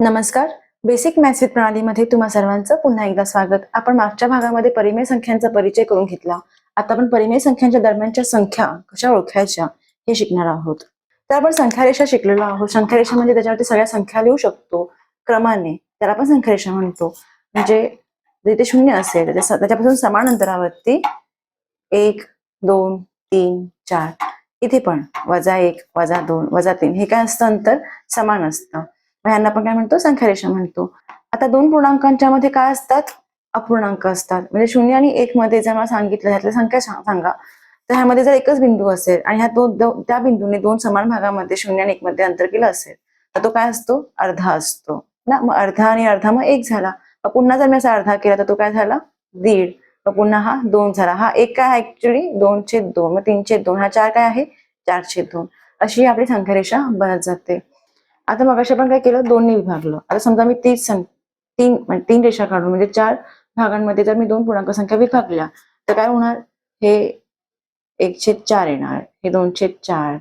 नमस्कार. Basic maths with प्रणालीमध्ये तुम्हा सर्वांचं पुन्हा एकदा स्वागत. आपण मागच्या भागामध्ये परिमेय संख्यांचा परिचय करून घेतला. आता आपण परिमेय संख्यांच्या दरम्यानच्या संख्या कशा ओळखायच्या हे शिकणार आहोत. तर आपण संख्यारेषा शिकलेलो आहोत. संख्यारेषा म्हणजे त्याच्यावरती सगळ्या संख्या लिहू शकतो. क्रमाने. त्याला आपण संख्यारेषा म्हणतो. म्हणजे जिथे शून्य असेल त्याच्यापासून समान अंतरावरती एक दोन तीन चार. इथे पण वजा एक वजा दोन वजा तीन. हे काय असतं अंतर? समान असतं. मग ह्यांना आपण काय म्हणतो? संख्यारेषा म्हणतो. आता दोन पूर्णांकांच्या मध्ये काय असतात? अपूर्णांक असतात. म्हणजे शून्य आणि एक मध्ये जर मला सांगितलं ह्यातल्या संख्या सांगा. तर ह्यामध्ये जर एकच बिंदू असेल आणि ह्या दोन त्या बिंदूने दोन समान भागामध्ये शून्य आणि एक मध्ये अंतर केलं असेल तर तो काय असतो? अर्धा असतो. ना? मग अर्धा आणि अर्धा मग एक झाला. मग पुन्हा जर मी असा अर्धा केला तर तो काय झाला? दीड. मग पुन्हा हा दोन झाला. हा एक काय आहे ऍक्च्युली दोन छेद दोन. मग तीन छेद दोन. हा चार काय आहे? चार छेद दोन. अशी आपली संख्यारेषा बनत जाते. आता मग आपण काय केलं? दोन्ही विभागलं आता समजा मी तीस सं- तीन म्हणजे तीन रेषा काढून म्हणजे चार भागांमध्ये जर मी दोन पूर्णांक संख्या विभागल्या तर काय होणार? हे एक छेद चार येणार. हे दोन छेद चार.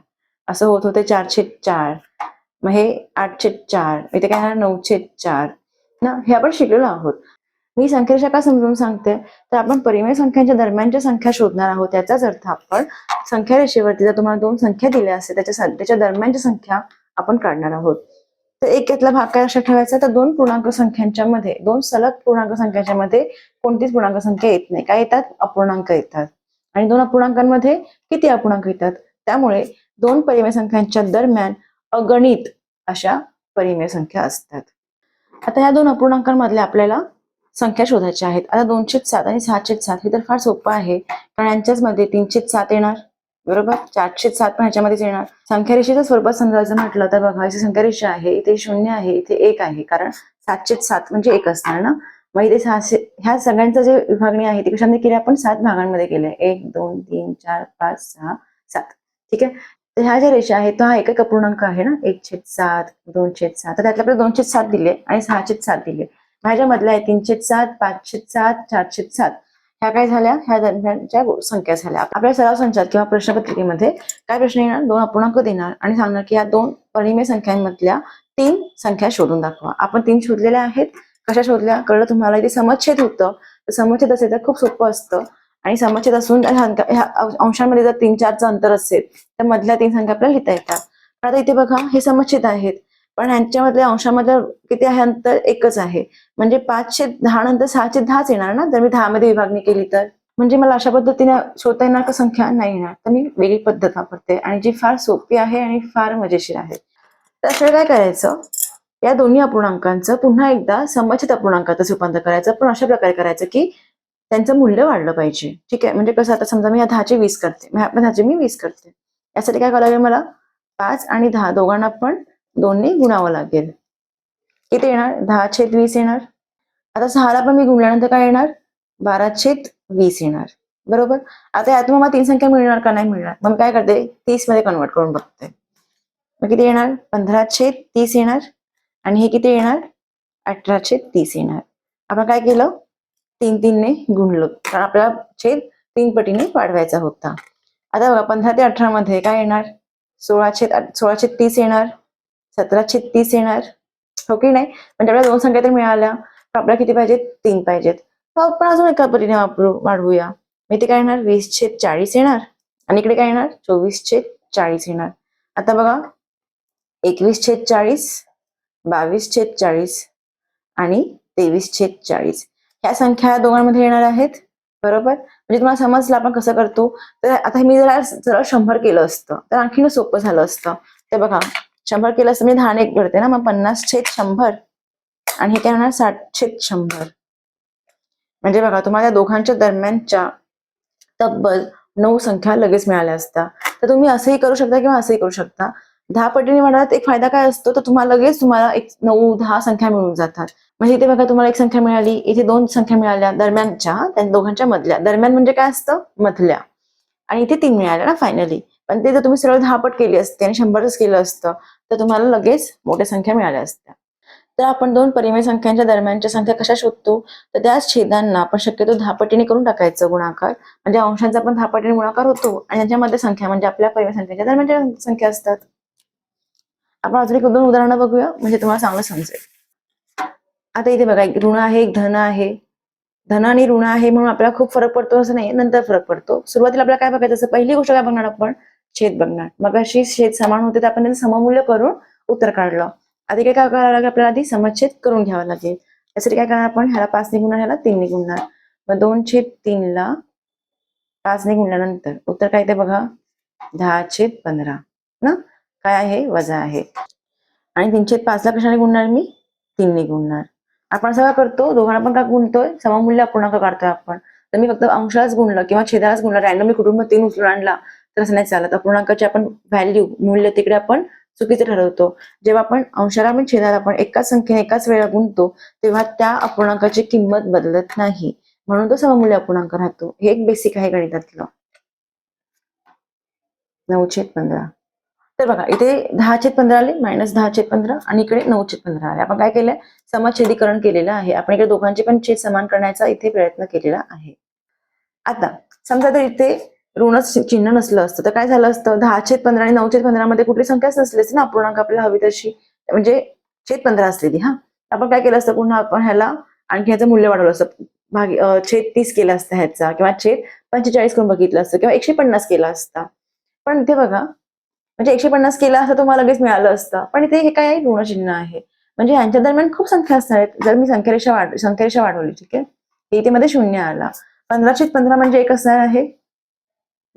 असं होत होते चार छेद चार. मग हे आठ छेद चार. इथे काय येणार? नऊ छेद चार. ना? हे आपण शिकलेलो आहोत. मी संख्यारेषा का समजून सांगते. तर आपण परिमेय संख्यांच्या दरम्यानच्या संख्या शोधणार आहोत. त्याचाच अर्थ आपण संख्या रेषेवरती जर तुम्हाला दोन संख्या दिल्या असते त्याच्या त्याच्या दरम्यानच्या संख्या आपण काढणार आहोत. तर एक यातला भाग काय लक्षात ठेवायचा तर दोन पूर्णांक संख्यांच्या मध्ये दोन सलग पूर्णांक संख्यांच्या मध्ये कोणतीच पूर्णांक संख्या येत नाही. काय येतात? अपूर्णांक येतात. आणि दोन अपूर्णांकांमध्ये किती अपूर्णांक येतात? त्यामुळे दोन परिमेय संख्यांच्या दरम्यान अगणित अशा परिमेय संख्या असतात. आता या दोन अपूर्णांकांमधल्या आपल्याला संख्या शोधायच्या आहेत. आता दोनशे सात आणि सहाशे सात हे तर फार सोपं आहे. कारण यांच्याच मध्ये तीनशे सात येणार. बरोबर? चारशे सात पण ह्याच्यामध्येच येणार. संख्यारेषेच्या स्वरूपात समजायचं म्हटलं तर बघा इथे संख्यारेषा आहे इथे शून्य आहे इथे एक आहे कारण सातशे सात म्हणजे एक असणार ना? मग इथे सहाशे ह्या सगळ्यांचं जे विभागणी आहे ती कशामध्ये केली आपण? सात भागांमध्ये केले एक दोन तीन चार पाच सहा सात. ठीक आहे? तर ह्या ज्या रेषा आहेत तो हा एक एक अपूर्णांक आहे ना? एक छेद सात दोन छेद सात. तर त्यातल्या आपल्याला दोन छेद सात दिले आणि सहा छेद सात दिले. माझ्या मधल्या आहे तीन छेद सात पाच छेद सात चार छेद सात. ह्या काय झाल्या? ह्या दरम्यानच्या संख्या झाल्या. आपल्या सराव संचात किंवा प्रश्नपत्रिकेमध्ये काय प्रश्न येणार? दोन अपूर्णांक देणार आणि सांगणार की या दोन परिमेय संख्यांमधल्या तीन संख्या शोधून दाखवा. आपण तीन शोधलेल्या आहेत. कशा शोधल्या? कळलं तुम्हाला? इथे समच्छेद होतं. तर समच्छेद असेल तर खूप सोपं असतं. आणि समच्छेद असून ह्या संख्या- ह्या अंशांमध्ये जर तीन चारचं अंतर असेल तर मधल्या तीन संख्या आपल्याला लिहिता येतात. आता इथे बघा हे समच्छेद आहेत. पण ह्यांच्यामधल्या अंशामध्ये किती आहे अंतर? एकच आहे. म्हणजे पाचशे दहा नंतर सहाशे दहाच येणार ना? जर मी दहा मध्ये विभागणी केली तर? म्हणजे मला अशा पद्धतीने शोधता येणार का? संख्या नाही येणार. तर मी वेगळी पद्धत वापरते. आणि जी फार सोपी आहे आणि फार मजेशीर आहे. तर असं काय करायचं? या दोन्ही अपूर्णांकांचं पुन्हा एकदा समचित अपूर्णांकातच रूपांतर करायचं. पण अशा प्रकारे करायचं की त्यांचं मूल्य वाढलं पाहिजे. ठीक आहे? म्हणजे कसं आता समजा मी या दहाचे वीस करते. दहाचे मी वीस करते. यासाठी काय करावं लागेल मला? पाच आणि दहा दोघांना पण दोन्ही गुणावं लागेल. किती येणार? दहा छेद वीस येणार. आता सहाला पण मी गुणल्यानंतर काय येणार? बारा छेद वीस येणार. बरोबर? आता यातून मला तीन संख्या मिळणार का नाही मिळणार? मग काय करते? तीसमध्ये कन्वर्ट करून बघते. मग किती येणार? पंधरा छेद तीस येणार. आणि हे किती येणार? अठरा छेद तीस येणार. आपण काय केलं? तीन तीनने गुणलो. कारण आपला छेद तीन पटीने वाढवायचा होता. आता बघा पंधरा ते अठरा मध्ये काय येणार? सोळा छेद सोळा छेद तीस येणार. सतरा छेद तीस येणार. हो की नाही? म्हणजे आपल्याला दोन संख्या तर मिळाल्या. आपल्याला किती पाहिजेत? तीन पाहिजेत. मग आपण अजून एका परीने वापरू वाढवूया. मी ते काय येणार? वीस छेद चाळीस येणार. आणि इकडे काय येणार? चोवीस छेद चाळीस येणार. आता बघा. एकवीस छेद चाळीस बावीस छेद चाळीस आणि तेवीस छेद चाळीस. ह्या संख्या या दोघांमध्ये येणार आहेत. बरोबर? म्हणजे तुम्हाला समजलं आपण कसं करतो? तर आता मी जरा जरा शंभर केलं असतं. तर आणखीन सोपं झालं असतं. ते बघा. शंभर केलं असं मी धान एक करते ना मग पन्नास छेद शंभर. आणि हे काय होणार? साठ छेद शंभर. म्हणजे बघा तुम्हाला दोघांच्या दरम्यानच्या तब्बल नऊ संख्या लगेच मिळाल्या असता. तर तुम्ही असंही करू शकता किंवा असंही करू शकता. दहा पटीने वाढवत एक फायदा काय असतो? तर तुम्हाला लगेच तुम्हाला एक नऊ दहा संख्या मिळून जातात. म्हणजे इथे बघा तुम्हाला एक संख्या मिळाली. इथे दोन संख्या मिळाल्या दरम्यानच्या त्या दोघांच्या मधल्या. दरम्यान म्हणजे काय असतं? मधल्या. आणि इथे तीन मिळाल्या ना फायनली पण ते जर तुम्ही सरळ दहापट केली असते आणि शंभरच केलं असतं तर तुम्हाला लगेच मोठ्या संख्या मिळाल्या असत्या. तर आपण दोन परिमेय संख्यांच्या दरम्यानच्या संख्या कशा शोधतो? तर त्याच छेदांना आपण शक्यतो धापटीने करून टाकायचं गुणाकार. म्हणजे अंशांचा पण धापटीने गुणाकार होतो आणि त्याच्यामध्ये संख्या म्हणजे आपल्या परिमेय संख्यांच्या दरम्यानच्या संख्या असतात. आपण अजून एक दोन उदाहरणं बघूया म्हणजे तुम्हाला चांगलं समजेल. आता इथे बघा एक ऋण आहे एक धन आहे. धन आणि ऋण आहे म्हणून आपल्याला खूप फरक पडतो असं नाही नंतर फरक पडतो. सुरुवातीला आपल्याला काय बघायचं? असं पहिली गोष्ट काय बघणार आपण? छेद बघणार मग अशी छेद समान होते तर आपण त्याचं सममूल्य करून उत्तर काढलं. आधी काय काय करावं लागेल? आपल्याला आधी समच्छेद करून घ्यावं लागेल. त्यासाठी काय करणार आपण? ह्याला पाच निघणार ह्याला तीन निघणार मग दोन छेद तीनला पाच निघल्यानंतर उत्तर काय ते बघा? दहा छेद पंधरा. ना? काय आहे? वजा आहे. आणि तीन छेद पाचला कशाने गुणणार मी? तीनने गुणणार आपण सगळं करतो? दोघांना पण का गुणतोय? सममूल्य अपूर्णांक काढतोय आपण. तर मी फक्त अंशालाच गुणलं किंवा छेदालाच गुणलं. रॅन्डमली कुटुंब तीन उचलून आणला. तर असं नाही चालत अपूर्णांकाचे आपण व्हॅल्यू मूल्य तिकडे आपण चुकीचं ठरवतो. जेव्हा आपण अंशाला पण छेदाला आपण एकाच संख्येने एकाच वेळा गुंतो तेव्हा त्या अपूर्णांकाची किंमत बदलत नाही. म्हणून तो सममूल्य अपूर्णांक राहतो. हे एक बेसिक आहे गणितातलं. नऊ छेद पंधरा. तर बघा इथे दहा छेद पंधरा आले मायनस दहा छेद पंधरा आणि इकडे नऊ छेद पंधरा आले. आपण काय केलंय समछेदीकरण केलेलं आहे. आपण इकडे दोघांचे पण छेद समान करण्याचा इथे प्रयत्न केलेला आहे. आता समजा तर इथे ऋणच चिन्ह नसलं असतं. तर काय झालं असतं? दहा छेद पंधरा आणि नऊ छेद पंधरा मध्ये कुठली संख्याच नसली असते ना अपूर्णांक आपल्याला हवी तशी. म्हणजे छेद पंधरा असलेली हा. आपण काय केलं असतं? पुन्हा आपण ह्याला आणखी ह्याचं मूल्य वाढवलं असतं. भाग छेद तीस केला असता ह्याचा किंवा छेद पंचेचाळीस करून बघितलं असतं किंवा एकशे पन्नास केला असता. पण इथे बघा म्हणजे एकशे पन्नास केला असता तुम्हाला लगेच मिळालं असतं. पण इथे हे काय आहे ऋणचिन्ह आहे? म्हणजे यांच्या दरम्यान खूप संख्या असणार आहेत. जर मी संख्यारेषा वाढ संख्यारेषा वाढवली ठीक आहे? इथे मध्ये शून्य आला. पंधराशे पंधरा म्हणजे एक असणार आहे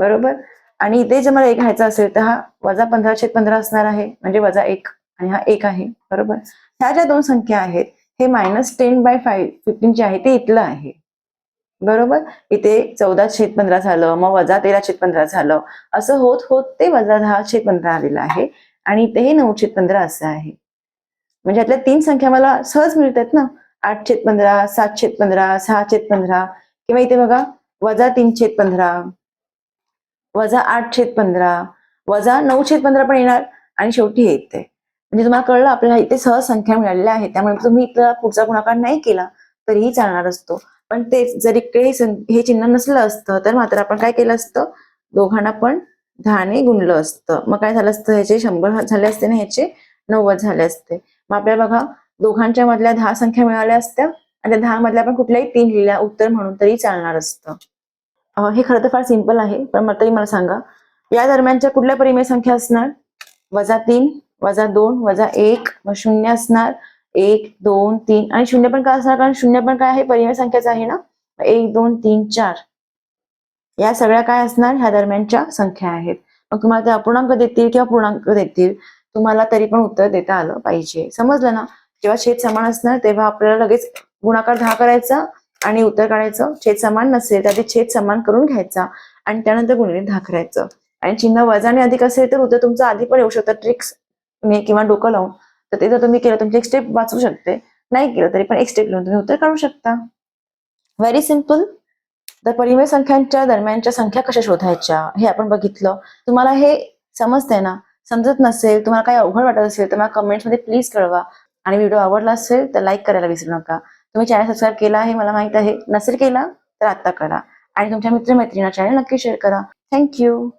बरोबर? आणि इथे जर मला एक घ्यायचा असेल तर हा वजा पंधरा छेद पंधरा असणार आहे. म्हणजे वजा एक आणि हा एक आहे. बरोबर? ह्या ज्या दोन संख्या आहेत हे minus ten by five fifteen जे आहे ते इथलं आहे. बरोबर? इथे चौदा छेद पंधरा झालं मग वजा तेरा छेद पंधरा झालं. असं होत होत ते वजा दहा छेद पंधरा आलेलं आहे. आणि इथे हे नऊ छेद पंधरा असं आहे. म्हणजे यातल्या तीन संख्या मला सहज मिळतात ना? आठ छेद पंधरा सात छेद पंधरा सहा छेद पंधरा. किंवा इथे बघा वजा तीन छेद पंधरा. वजा आठ छेद पंधरा वजा नऊ छेद पंधरा पण येणार आणि शेवटी हे येते म्हणजे तुम्हाला कळलं आपल्याला इथे सहज संख्या मिळालेल्या आहेत. त्यामुळे तुम्ही इथला पुढचा गुणाकार नाही केला तरीही चालणार असतो. पण तेच जर इकडे हे चिन्ह नसलं असतं तर मात्र आपण काय केलं असतं? दोघांना पण दहाने गुणलं असतं. मग काय झालं असतं? ह्याचे शंभर झाले असते ना ह्याचे? नव्वद झाले असते. मग आपल्याला बघा दोघांच्या मधल्या दहा संख्या मिळाल्या असत्या आणि त्या दहा मधल्या आपण कुठल्याही तीन लिहिल्या उत्तर म्हणून तरी चालणार असतं. हे खरं तर फार सिंपल आहे पण मग तरी मला सांगा. या दरम्यानच्या कुठल्या परिमेय संख्या असणार? वजा तीन वजा दोन वजा एक व शून्य असणार. एक दोन तीन आणि शून्य पण काय असणार? कारण शून्य पण काय आहे? परिमेय संख्याच आहे ना? एक दोन तीन चार. या सगळ्या काय असणार? ह्या दरम्यानच्या संख्या आहेत. मग तुम्हाला ते अपूर्णांक देतील किंवा पूर्णांक देतील तुम्हाला तरी पण उत्तर देता आलं पाहिजे. समजलं ना? जेव्हा छेद समान असणार तेव्हा आपल्याला लगेच गुणाकार दहा करायचा आणि उत्तर काढायचं. छेद समान नसेल तर ते छेद समान करून घ्यायचा. आणि त्यानंतर गुणिले धाकरायचं आणि चिन्ह वजाने अधिक असेल तर उत्तर तुमचं आधी पण येऊ शकतं. ट्रिक्स ने किंवा डोकं लावून. तर ते जर तुम्ही केलं. तुमची एक स्टेप वाचू शकते. नाही केलं तरी पण एक स्टेप लिहून तुम्ही उत्तर काढू शकता. व्हेरी सिंपल तर परिमेय संख्यांच्या दरम्यानच्या संख्या कशा शोधायच्या? हे आपण बघितलं. तुम्हाला हे समजतंय ना? समजत नसेल तुम्हाला काही अवघड वाटत असेल तर मला कमेंट्समध्ये प्लीज कळवा. आणि व्हिडिओ आवडला असेल तर लाईक करायला विसरू नका. तुम्ही चॅनल सबस्क्राईब केला आहे मला माहीत आहे. नसेल केला तर आत्ता करा. आणि तुमच्या मित्रमैत्रिणींना चॅनल नक्की शेअर करा. Thank you